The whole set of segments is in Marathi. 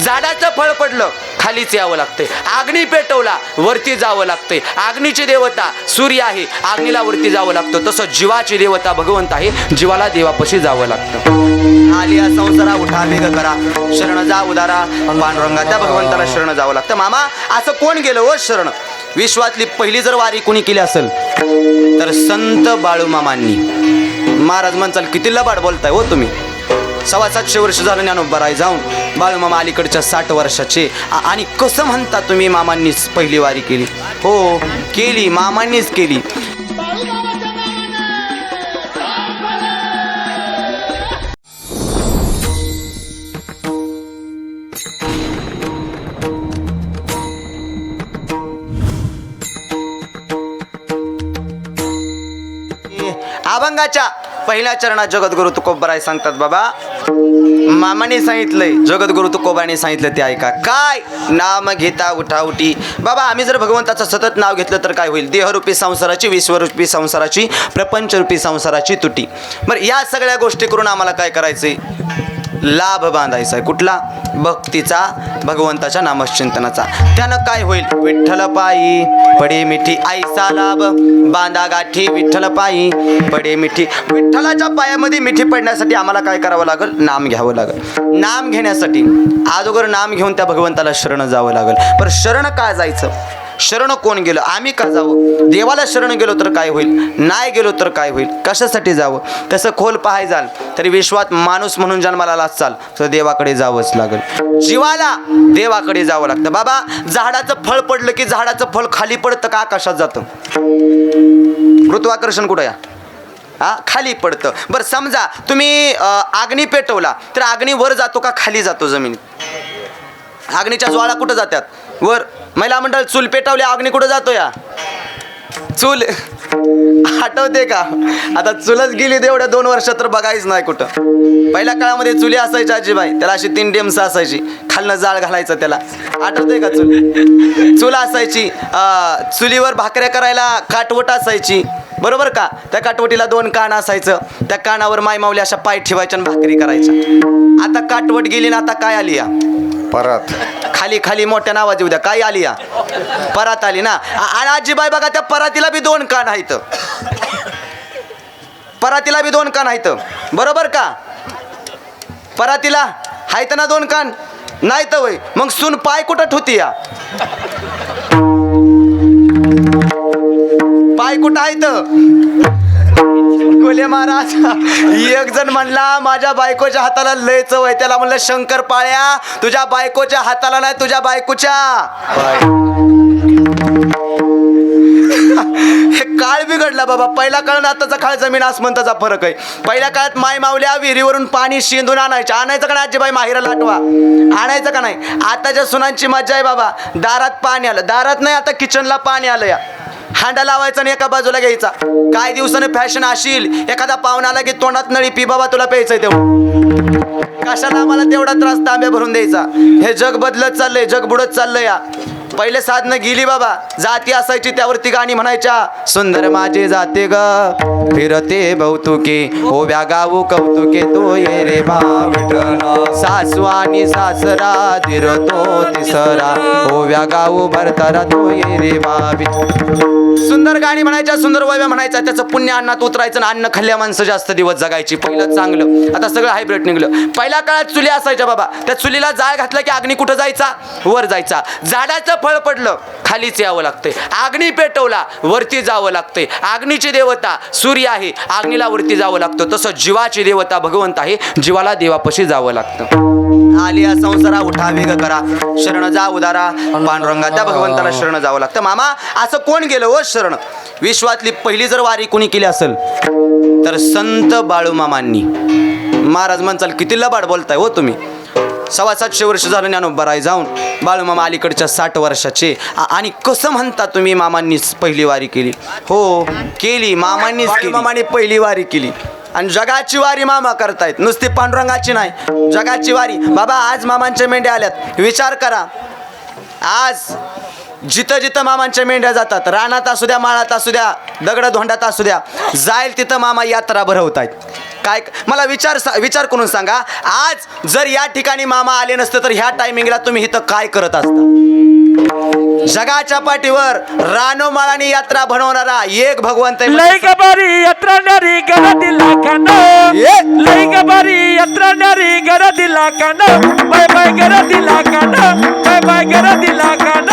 झाडाचं फळ पडलं खालीच यावं लागते अग्नी पेटवला वरती जावं लागते अग्नीची देवता सूर्य आहे अग्नीला वरती जावं लागतं. तसं जीवाची देवता भगवंत आहे जीवाला देवापाशी जावं लागतं. आलिया संसारा उठा वेग करा. शरण जा उदारा. पांडुरंगा त्या भगवंताला शरण जावं लागतं. मामा असं कोण गेलं हो शरण? विश्वातली पहिली जर वारी कोणी केली असेल तर संत बाळूमामांनी. महाराज म्हणचाल किती लबाड बोलताय हो तुम्ही? सव्वा सातशे वर्ष झालं ज्ञानोबराय जाऊन. बाळूमामा अलीकडच्या साठ वर्षाचे. आणि कसं म्हणता तुम्ही मामांनीच पहिली वारी केली? हो केली मामांनीच केली. अभंगाच्या पहिल्या चरणात जगद्गुरु तुकोबराय सांगतात बाबा मामाने सांगितलंय जगद्गुरु तुकोबाने सांगितलं ते ऐका. काय? नाम घेता उठा उठी. बाबा आम्ही जर भगवंताचं सतत नाव घेतलं तर काय होईल? देहरूपी संसाराची विश्वरूपी संसाराची प्रपंचरूपी संसाराची तुटी. बरं या सगळ्या गोष्टी करून आम्हाला काय करायचंय? लाभ बांधायचा आहे. कुठला? भक्तीचा भगवंताच्या नामचिंतनाचा. त्यानं काय होईल? विठ्ठल पायी पडे मिठी आईचा लाभ. बांधा गाठी विठ्ठल पायी पडे मिठी. विठ्ठलाच्या पायामध्ये मिठी पडण्यासाठी आम्हाला काय करावं लागेल? नाम घ्यावं लागेल. नाम घेण्यासाठी अगोदर नाम घेऊन त्या भगवंताला शरण जावं लागेल. पण शरण का जायचं? शरण कोण गेलं? आम्ही का जावं देवाला शरण गेलो तर काय होईल? नाही गेलो तर काय होईल? कशासाठी जावं? तसं खोल पाहाय जाल तरी विश्वात माणूस म्हणून जन्माला असाल चाल. तर देवाकडे जावंच लागेल. जीवाला देवाकडे जावं लागतं. बाबा झाडाचं फळ पडलं की झाडाचं फळ खाली पडतं का आकाशात जातं? गुरुत्वाकर्षण कुठं या? हा? खाली पडतं. बरं समजा तुम्ही आग्नी अग्नी पेटवला तर अग्नी वर जातो का खाली जातो जमिनीत? अग्नीच्या ज्वाळा कुठं जातात? वर. महिला मंडळ चूल पेटवली अग्नी कुठं जातो या? चूल. आठवते का? आता चुलच गेली तेवढ्या दोन वर्षात तर बघायच नाही कुठं. पहिल्या काळामध्ये चुली असायची आजीबाई त्याला अशी तीन डेम्स असायची. खालनं जाळ घालायचं त्याला. आठवते का चूल? चूल असायची. चुलीवर भाकऱ्या करायला काटवट असायची. बरोबर का? त्या काटवटीला दोन कान असायचं. त्या कानावर माय माऊली अशा पाय ठेवायच्या आणि भाकरी करायच्या. आता काटवट गेली ना आता काय आली या? परत. खाली खाली मोठ्या नावाची उद्या. काय आली या? परात आली ना? आणि आजीबाई बघा त्या परातीला बी दोन कान आहेत. परातीला बी दोन कान आहेत. बरोबर का? परातीला आहेत ना दोन कान? नाही तर वय मग सून पाय कुठं ठोती या? पाय कुठं आहेत? कोले महाराज एक जण म्हणला माझ्या बायकोच्या हाताला लय चव आहे. त्याला म्हणलं शंकर पाळ्या तुझ्या बायकोच्या हाताला नाही तुझ्या बायकोच्या. हे काळ बिघडला बाबा. पहिला काळ आताचा काळ जमीन आसमंताचा फरक आहे. पहिल्या काळात माय मावल्या विहिरीवरून पाणी शिंदून आणायचं. आणायचं का नाही आजीबाई माहिरा लाटवा? आणायचं का नाही? आताच्या सुनांची मज्जा आहे बाबा. दारात पाणी आलं. दारात नाही आता किचनला पाणी आलं या. हांडा लावायचा आणि एका बाजूला घ्यायचा. काय दिवसाने फॅशन असेल एखादा पाहुणा आला की तोंडात नळी पी बाबा तुला प्यायचंय तेवढं. कशाला आम्हाला तेवढा त्रास तांब्या भरून द्यायचा? हे जग बदलत चाललंय जग बुडत चाललंय या. पहिले साधनं गेली बाबा जाती असायची त्यावरती गाणी म्हणायच्या. सुंदर माझे जाते ग फिरते भौतुके हो गाऊ कौतुके तो ये रे बा सासू आणि सासरा दिरतो तिसरा. हो गाऊ भरतारा तो ये रे बा सुंदर गाणी म्हणायच्या सुंदर वैव्या म्हणायच्या त्याचं पुण्य अन्नात उतरायचं आणि अन्न खाल्ल्या माणसं जास्त दिवस जगायची. पहिलं चांगलं. आता सगळं हायब्रिड निघलं. पहिल्या काळात चुली असायच्या बाबा. त्या चुलीला जाळ घातला की अग्नी कुठं जायचा? वर जायचा. झाडाचं फळ पडलं खालीच यावं लागतंय. अग्नी पेटवला वरती जावं लागतंय. अग्नीची देवता सूर्य आहे. अग्नीला वरती जावं लागतं. तसं जीवाची देवता भगवंत आहे. जीवाला देवापाशी जावं लागतं. आली संसारा उठा वेग करा. शरण जा उदारा. पांडुरंगा त्या भगवंताला शरण जावं लागतं. मामा असं कोण गेलं हो शरण? विश्वातली पहिली जर वारी कोणी केली असेल तर संत बाळूमामांनी. महाराज म्हणचाल किती लबाड बोलताय हो तुम्ही? सव्वा सातशे वर्ष झालं ज्ञानोबा राय जाऊन. बाळूमामा अलीकडच्या साठ वर्षाचे. आणि कसं म्हणता तुम्ही मामांनीच पहिली वारी केली? हो केली मामांनीच केली. मामाने पहिली वारी केली. आणि जगाची वारी मामा करतायत. नुसती पांडुरंगाची नाही जगाची वारी. बाबा आज मामांच्या मेंढ्या आल्यात. विचार करा. आज जिथं जिथं मामांच्या मेंढ्या जातात रानात असू द्या माळात असू द्या दगड धोंडात असू द्या जाईल तिथं मामा यात्रा भरवत आहेत काय मला विचार सा- विचार करून सांगा आज जर या ठिकाणी मामा आले नसते तर ह्या टायमिंगला तुम्ही इथं काय करत असता? जगाच्या पाठीवर रानोमाळाने यात्रा बनवणारा एक भगवंत आहे. लय गबारी यात्रा न्यारी गरा दिला कान. लय गबारी यात्रा न्यारी गरा दिला कान बाय बाय गरा दिला कान बाय बाय गरा दिला कान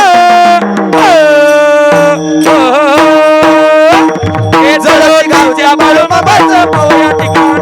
जळोतीच्या बाळूमामाचं पावया ठिकाण.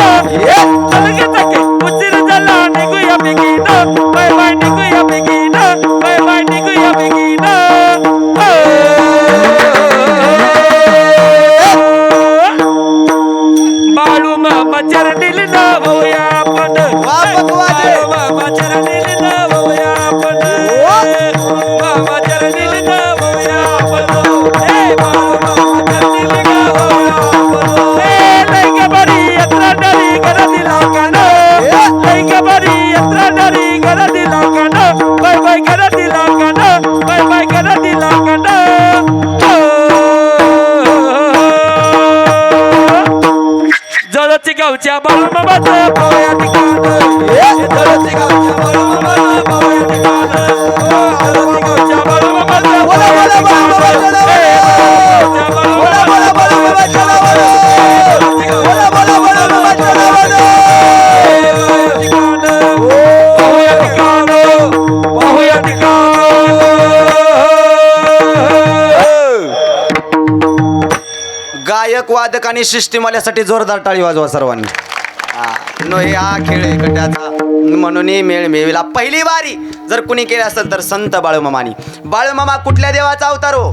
ठिकाणी वादक आणि शिष्टीमाल्यासाठी जोरदार टाळी वाजवा सर्वांनी. हा, नो हे हा खेळ आहे म्हणून मेळ मिळविला पहिली वारी जर कुणी केली असेल तर संत बाळूमामानी. बाळूमामा कुठल्या देवाचा अवतार हो?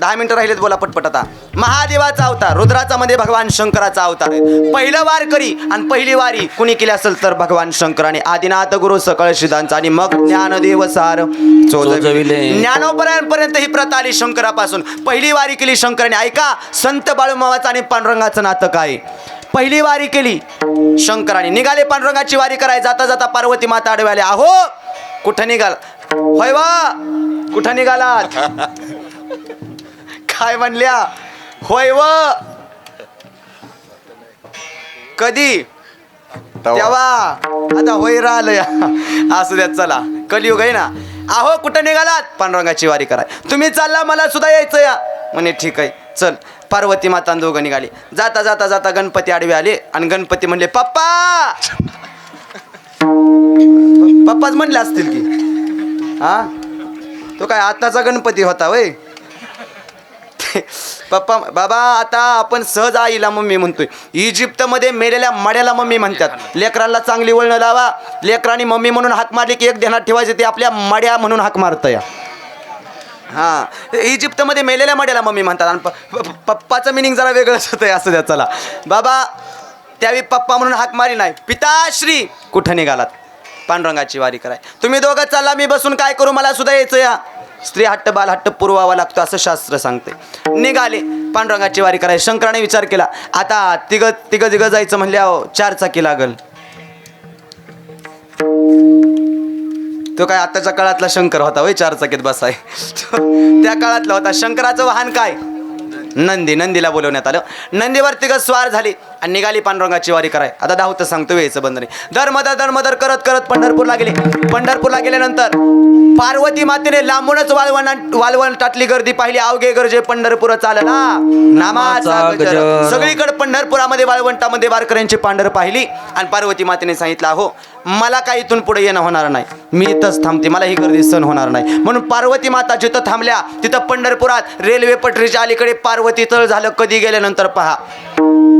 दहा मिनिटं राहिलेत बोला पटपट आता. महादेवाचा अवतार रुद्राचा मध्ये भगवान शंकराचा अवतार आहे. पहिलं वार करी आणि पहिली वारी कुणी केली असेल तर भगवान शंकराने. आदिनाथ गुरु सकळ सिद्धांचा आणि मग ज्ञानदेव सार. ज्ञानोपर्यंत ही प्रथा आली शंकरापासून. पहिली वारी केली शंकराने. ऐका संत बाळूमावाचं आणि पांडुरंगाचं नातं काय? पहिली वारी केली शंकराने. निघाले पांडुरंगाची वारी कराय जाता जाता पार्वती माता आडवे आले. आहो कुठं निघाल? होय वा कुठं निघालात? काय म्हणल्या. होय व. कधी? तेव्हा. आता होय राहिलं असू द्या चला. कलियुग आहे ना. अहो कुठं निघालात? पांडुरंगाची वारी कराय. तुम्ही चालला मला सुद्धा यायचं या. म्हणे ठीक आहे चल. पार्वती माता दोघं निघाली. जाता जाता जाता गणपती आडवे आले. आणि गणपती म्हणले पप्पा! पप्पाच म्हणले असतील की. हा? तो काय आताचा गणपती होता वय? पप्पा बाबा आता आपण सहज आईला मम्मी म्हणतोय. इजिप्तमध्ये मेलेल्या मड्याला मम्मी म्हणतात. लेकरांना चांगली वळणं लावा. लेकरांनी मम्मी म्हणून हाक मारली की एक ध्यानात ठेवायचे ते आपल्या मड्या म्हणून हाक मारतं या हां इजिप्तमध्ये मेलेल्या मड्याला मम्मी म्हणतात. आणि प- प- पप्पाचं मिनिंग जरा वेगळंच होतं असं द्या चला. बाबा त्यावेळी पप्पा म्हणून हाक मारी नाही. पिताश्री कुठं निघालात? पांडुरंगाची वारी कराय. तुम्ही दोघं चालला मी बसून काय करू? मला सुद्धा यायचं या स्त्री हट्ट बाल हट्ट पुरवावा लागतो असं शास्त्र सांगते. निघाले पांडुरंगाची वारी कराय शंकराने विचार केला आता तिघ तिघ तिघ जायचं म्हणले अहो चार चाकी लागल? तो काय आताच्या काळातला शंकर होता वय चार चाकीत बसाय. त्या काळातला होता. शंकराचं वाहन काय? नंदी. नंदीला बोलवण्यात आलं. नंदीवर तिघ स्वार झाली. आणि निघाली पांडुरंगाची वारी कराय. आता दाहूत सांगतो वेळेचं बंद नाही दर मदर दर मदर करत करत पंढरपूरला गेले. पंढरपूरला गेल्यानंतर पार्वती मातेने लांबूनच वालवण वालवण टाटली गर्दी पाहिली. अवघे गरजे पंढरपूर चालला. नामाचा. सगळीकडे पंढरपुरामध्ये वाळवंटामध्ये वारकऱ्यांची पांढर पाहिली. आणि पार्वती मातेने सांगितलं अहो मला काही इथून पुढे येणं होणार नाही. मी इथंच थांबते. मला ही गर्दी सहन होणार नाही. म्हणून पार्वती माता जिथं थांबल्या तिथं पंढरपुरात रेल्वे पटरीच्या अलीकडे पार्वती तळ झालं. कधी गेल्यानंतर पहा.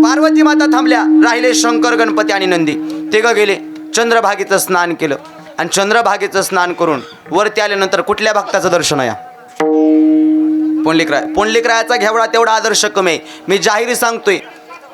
पार्वती माता थांबल्या. राहिले शंकर गणपती आणि नंदी. ते ग गेले. चंद्रभागेचं स्नान केलं. आणि चंद्रभागेचं स्नान करून वरती आल्यानंतर कुठल्या भक्ताचं दर्शन या? पुंडलिकराय. पुंडलिकरायाचा घ्यावडा तेवढा आदर्श कमी आहे. मी जाहीर सांगतोय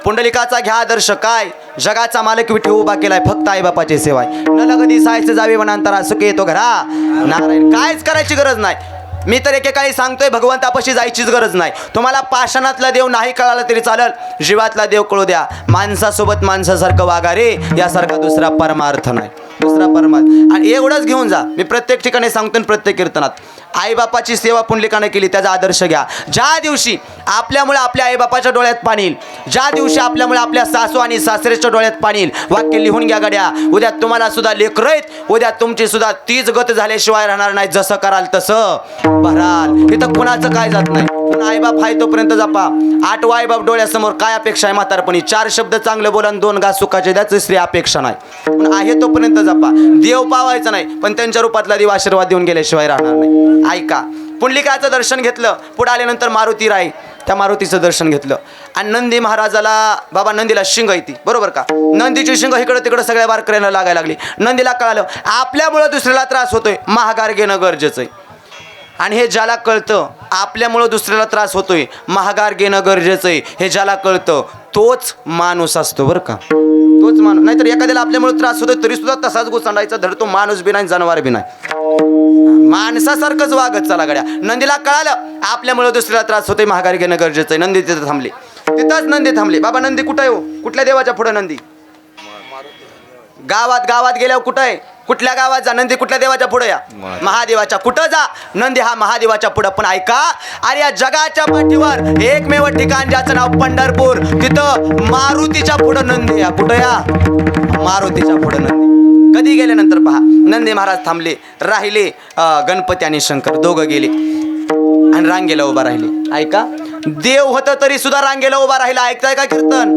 पुंडलिकाचा घ्या आदर्श काय? जगाचा मालक विठे उभा केलाय फक्त आई बापाची सेवा आहे. न लगदी सायचं जावे म्हणांतरा सुख येतो घरा. नारायण कायच करायची गरज नाही. मी तर एकेकाळी सांगतोय भगवंतापाशी जायचीच गरज नाही. तुम्हाला पाषाणातला देव नाही कळाला तरी चालेल जीवातला देव कळू द्या. माणसासोबत माणसासारखं वागा रे यासारखा दुसरा परमार्थ नाही. दुसरा परमार्थ. आणि एवढंच घेऊन जा. मी प्रत्येक ठिकाणी सांगतो प्रत्येक कीर्तनात. आईबापाची सेवा पुंडलिकानं केली त्याचा आदर्श घ्या. ज्या दिवशी आपल्यामुळे आपल्या आईबापाच्या डोळ्यात पाणी येईल ज्या दिवशी आपल्यामुळे आपल्या सासू आणि सासरेच्या डोळ्यात पाणी येईल वाक्य लिहून घ्या गड्या. उद्या तुम्हाला सुद्धा लेकर उद्या तुमची सुद्धा तीच गत झाल्याशिवाय राहणार नाही. जसं कराल तसं भराल. इथं कुणाचं काय जात नाही. पण आईबाप आहे तोपर्यंत जपा. आठवा आईबाप डोळ्यासमोर काय अपेक्षा आहे म्हातारपणी? चार शब्द चांगले बोला दोन घास सुखाचे द्या तिसरी अपेक्षा नाही. पण आहे तोपर्यंत जपा. देव पावायचा नाही पण त्यांच्या रूपातला देव आशीर्वाद देऊन गेल्याशिवाय राहणार नाही. ऐका. पुंडलिकाचं दर्शन घेतलं पुढे आल्यानंतर मारुती राय त्या मारुतीचं दर्शन घेतलं. आणि नंदी महाराजाला बाबा नंदीला शिंग येते बरोबर का? नंदीची शिंग इकडं तिकडं सगळ्या वारकऱ्यांना लागायला लागली. नंदीला कळालं आपल्यामुळं दुसऱ्याला त्रास होतोय महागार घेणं गरजेचं आहे. आणि हे ज्याला कळतं आपल्यामुळं दुसऱ्याला त्रास होतोय महागार घेणं गरजेचं आहे. हे ज्याला कळतं तोच माणूस असतो बरं का? तोच माणूस. नाहीतर एखाद्याला आपल्यामुळे त्रास होतोय तरी सुद्धा तसाच गोसांडायचा धरतो माणूस बी नाही जनावर बिनाय माणसासारखंच वागत चला गड्या. नंदीला कळालं आपल्यामुळे दुसऱ्याला त्रास होतोय महागारी घेणं गरजेचं आहे. नंदी तिथं थांबली. तिथंच नंदी थांबली. बाबा नंदी कुठं आहे हो? कुठल्या देवाच्या पुढे नंदी? गावात गावात गेल्यावर कुठं आहे? कुठल्या गावात जा? नंदी कुठल्या देवाच्या पुढे या? महादेवाच्या कुठं जा? नंदी हा महादेवाच्या पुढं. पण ऐका अरे या जगाच्या पाठीवर एकमेव ठिकाण ज्याचं नाव पंढरपूर तिथं मारुतीच्या पुढं नंदी या. कुठं या? मारुतीच्या पुढं नंदी. कधी गेल्यानंतर पहा नंदी महाराज थांबले राहिले गणपती आणि शंकर दोघं गेले. आणि रांगेला उभा राहिले. ऐका देव होतं तरी सुद्धा रांगेला उभा राहिला. ऐकताय का कीर्तन?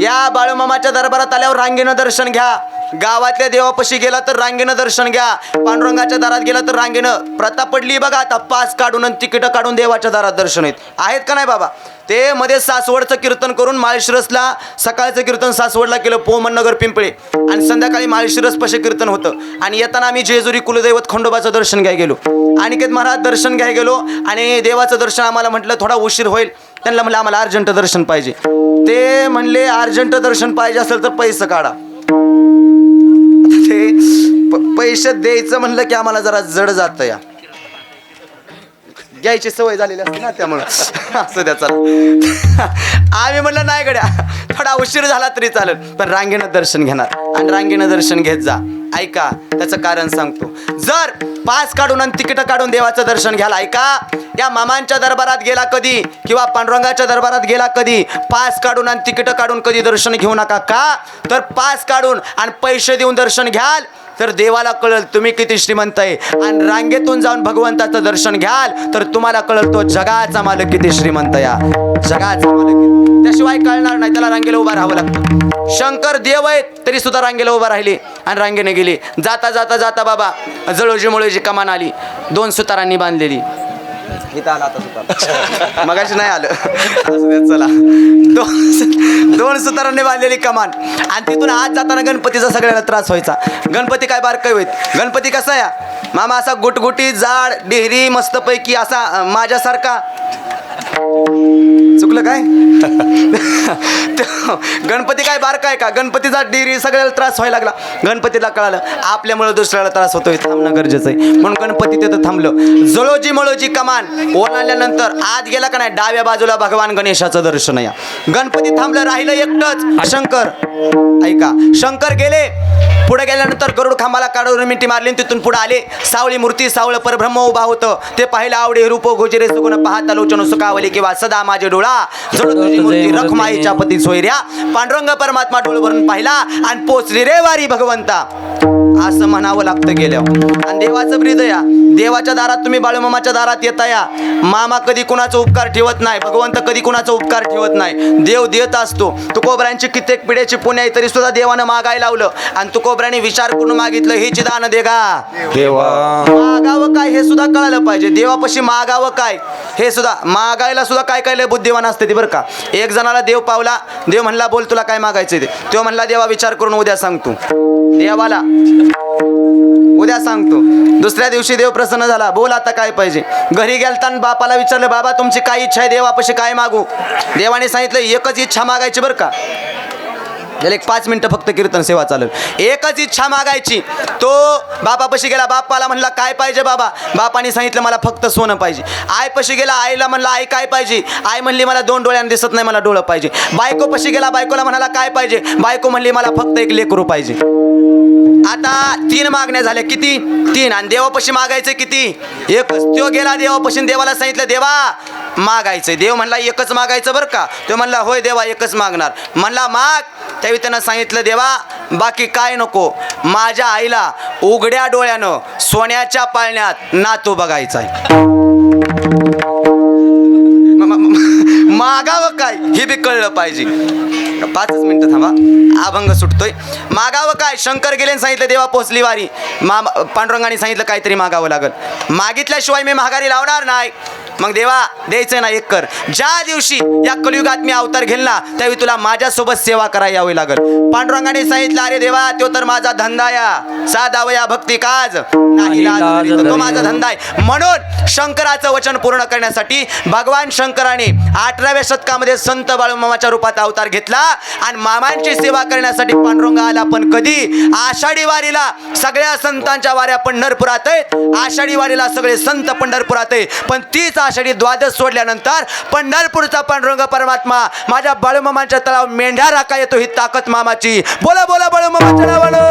या बाळूमामाच्या दरबारात आल्यावर रांगेनं दर्शन घ्या. गावातल्या देवापाशी गेला तर रांगेनं दर्शन घ्या. पांडुरंगाच्या दारात गेला तर रांगेनं. प्रथा पडली बघा आता पास काढून आणि तिकीट काढून देवाच्या दारात दर्शन आहेत आहेत का नाही बाबा? ते मध्ये सासवडचं कीर्तन करून माळशिरसला सकाळचं कीर्तन सासवडला केलं पोमन नगर पिंपळे. आणि संध्याकाळी माळशिरस पशे कीर्तन होतं. आणि येताना आम्ही जेजुरी कुलदैवत खंडोबाचं दर्शन घ्याय गेलो. अनिकेत महाराज दर्शन घ्याय गेलो आणि देवाचं दर्शन आम्हाला म्हटलं थोडा उशीर होईल. त्यांना म्हणलं आम्हाला अर्जंट दर्शन पाहिजे. ते म्हणले अर्जंट दर्शन पाहिजे असेल तर पैसे काढा. ते पैसे द्यायचं म्हणलं की आम्हाला जरा जड जातं या. घ्यायची सवय झालेली असते ना त्यामुळं. असं त्याचा आम्ही म्हणलं नाही गड्या थोडा उशीर झाला तरी चालेल पण रांगेनं दर्शन घेणार. आणि रांगेनं दर्शन घेत जा. ऐका त्याचं कारण सांगतो. जर पास काढून आणि तिकीट काढून देवाचं दर्शन घ्याल. ऐका या मामांच्या दरबारात गेला कधी? किंवा पांडुरंगाच्या दरबारात गेला कधी? पास काढून आणि तिकीट काढून कधी दर्शन घेऊ नका का? तर पास काढून आणि पैसे देऊन दर्शन घ्याल. तर देवाला कळल तुम्ही किती श्रीमंत आहे. आणि रांगेतून जाऊन भगवंताचं दर्शन घ्याल तर तुम्हाला कळल तो जगाचा मालक किती श्रीमंत या. जगाचा मालक त्याशिवाय कळणार नाही त्याला रांगेला उभा राहावं लागतं. शंकर देव आहेत तरी सुद्धा रांगेला उभा राहिले आणि रांगेने गेले. जाता जाता जाता बाबा जळोजी मुळेजी कमान आली. दोन सुतारांनी बांधलेली. इथं आला आता सुतार. मगाशी नाही आलं. असू दे, चला. दोन दोन सुतारांनी बांधलेली कमान. आणि तिथून आज जाताना गणपतीचा सगळ्याला त्रास व्हायचा. गणपती काय बारकाई होईत गणपती कसा या मामा असा गुटगुटी जाड डेहरी मस्तपैकी असा अं, माझ्यासारखा. चुकलं काय? गणपती काय बारका आहे का? गणपतीचा डेरी सगळ्याला त्रास व्हायला लागला. गणपतीला कळालं आपल्यामुळे दुसऱ्याला त्रास होतोय थांबणं गरजेचं आहे. म्हणून गणपती तिथं थांबलं. जळोजी मळोजी कमान ओलांडल्यानंतर आत गेला का नाही? डाव्या बाजूला भगवान गणेशाचं दर्शन या. गणपती थांबलं राहिलं एकटंच. शंकर ऐका शंकर गेले. पुढे गेल्यानंतर गरुड खांबाला काढून मिठी मारली तिथून पुढे आले. सावळी मूर्ती सावळ परब्रह्म उभा होतं. ते पाहिलं आवडे रूप गोजरे सुगुण पाहता लोचन सुखावली किंवा सदा माझे डोळा. जड तुझी मूर्ती रखमाईच्या पती सोयऱ्या. पांडुरंग परमात्मा डोळ भरून पाहिला आणि पोचली रे वारी भगवंता. असं म्हणावं लागतं गेल्यावर. आणि देवाचं हृदय देवाच्या दारात तुम्ही बाळूमामाच्या दारात येता या मामा कधी कुणाचा उपकार ठेवत नाही भगवंत कधी कुणाचा उपकार ठेवत नाही. देव देत असतो. तुकोबऱ्यांची कित्येक पिढ्याची पुण्य आहे तरी सुद्धा देवानं मागायला लावलं. आणि तुकोबऱ्याने विचार करून मागितलं हेची दान दे गा देवा. मागावं काय हे सुद्धा कळालं पाहिजे. देवापाशी मागावं काय हे सुद्धा मागायला सुद्धा काय काय लय बुद्धिवान असते ती बरं का. एक जणाला देव पावला देव म्हणला बोल तुला काय मागायचं ते. तो म्हणला देवा विचार करून उद्या सांगतो. देवाला उद्या सांगतो. दुसऱ्या दिवशी देव प्रसन्न झाला. बोल आता काय पाहिजे? घरी गेलताना बापाला विचारलं बाबा तुमची काय इच्छा आहे? देवापाशी काय मागू? देवाने सांगितलं एकच इच्छा मागायची बरं का? एक पाच मिनिटं फक्त कीर्तन सेवा चालू. एकच इच्छा मागायची. तो बापापाशी गेला. बापाला म्हणला काय पाहिजे बाबा? बापाने सांगितलं मला फक्त सोनं पाहिजे. आईपाशी गेला. आईला म्हणला आई काय पाहिजे? आई म्हणली मला दोन डोळ्यानं दिसत नाही मला डोळं पाहिजे. बायकोपाशी गेला. बायकोला म्हणाला काय पाहिजे? बायको म्हणली मला फक्त एक लेकरू पाहिजे. आता तीन मागण्या झाल्या किती? तीन. आणि देवापाशी मागायचं किती? एकच. तो गेला देवापाशी देवाला सांगितलं देवा मागायचं देव म्हणला एकच मागायचं बरं का? तो म्हणला होय देवा एकच मागणार. म्हणला माग. त्यावेळी त्यानं सांगितलं देवा बाकी काय नको? माझ्या आईला उघड्या डोळ्यानं सोन्याच्या पाळण्यात नातू बघायचा आहे मागावं काय? हे बी कळलं पाहिजे. पाचच मिनिटं थांबा. अभंग सुटतोय. मागावं काय? शंकर गेले सांगितलं देवा पोचली वारी. मा पांडुरंगाने सांगितलं काहीतरी मागावं लागल. मागितल्याशिवाय मी माघारी लावणार नाही. मग देवा द्यायचं ना एक कर. ज्या दिवशी या कलियुगात मी अवतार घेईल ना त्यावेळी तुला माझ्यासोबत सेवा करायला यावी लागल. पांडुरंगाने सांगितलं अरे देवा तो तर माझा धंदा या. साधावया भक्ती काज. नाही लाज. तो. माझा धंदा आहे. म्हणून शंकराचं वचन पूर्ण करण्यासाठी भगवान शंकराने अठराव्या शतकामध्ये संत बाळूमामाच्या रूपात अवतार घेतला आणि मामांची सेवा करण्यासाठी पांडुरंग आला. पण कधी? आषाढी वारीला सगळ्या संतांच्या वाऱ्या पंढरपुरात आहेत. आषाढी वारीला सगळे संत पंढरपुरात आहे पण तीच आषाढी द्वादश सोडल्यानंतर पंढरपूरचा पांडुरंग परमात्मा माझ्या बाळूमामाच्या तळाव मेंढ्या राखा येतो ही ताकद मामाची. बोला बोला बाळूमामाच्या नावानं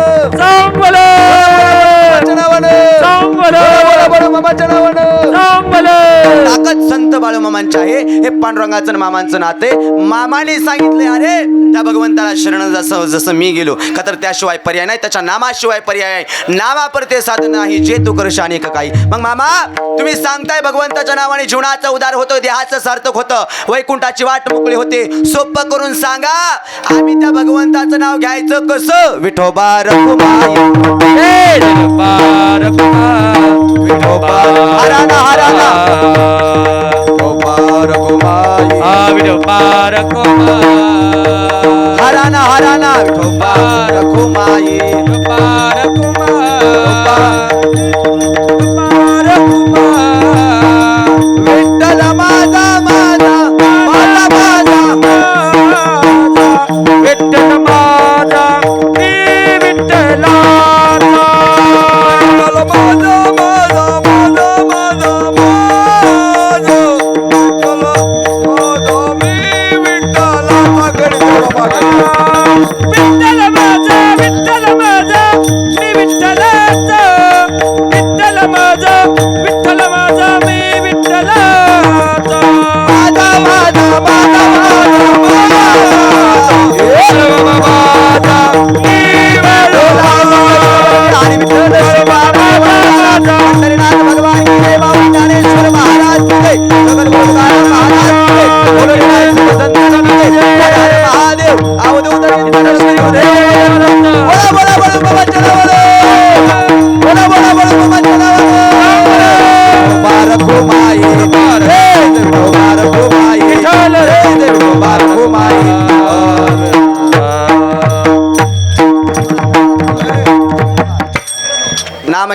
ताकद संत बाळूमामांची आहे हे पांडुरंगाचं मामांचं नाते. मामाने सांगितले अरे त्या भगवंताला शरण जसं जसं मी गेलो का तर त्याशिवाय पर्याय नाही त्याच्या नामाशिवाय पर्याय आहे. नामापरते साधन नाही जे तू करश अनेक काही? मग मामा तुम्ही सांगताय भगवंताच्या नावाने जीवनाचं उदार होतं देहाचं सार्थक होतं वैकुंठाची वाट मोकळी होते. सोपं करून सांगा आम्ही त्या भगवंताचं नाव घ्यायचं कसं? विठोबा हराना हराना विठोबा रखुमाई.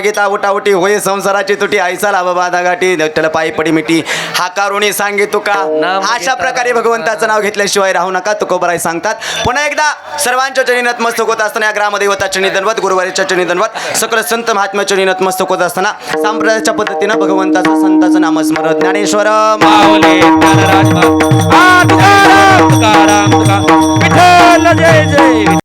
नाम घेता उटाउटी होय संसाराची तुटी ऐसा लाभ बाधा गाठी विठ्ठल पायी पडी मिठी. हा कारुणी सांगे तुका. अशा प्रकारे भगवंताचं नाव घेतल्याशिवाय राहू नका तुकोबराय सांगतात. पुन्हा एकदा सर्वांच्या चरणी नतमस्तक होत असताना या ग्रामदेवता चरणी दंडवत गुरुवारीच्या चरणी दंडवत सकळ संत महात्म्या चरणी नतमस्तक होत असताना संप्रदायाच्या पद्धतीनं भगवंताचं संताचं नामस्मरण. ज्ञानेश्वर माऊली विठ्ठल जय जय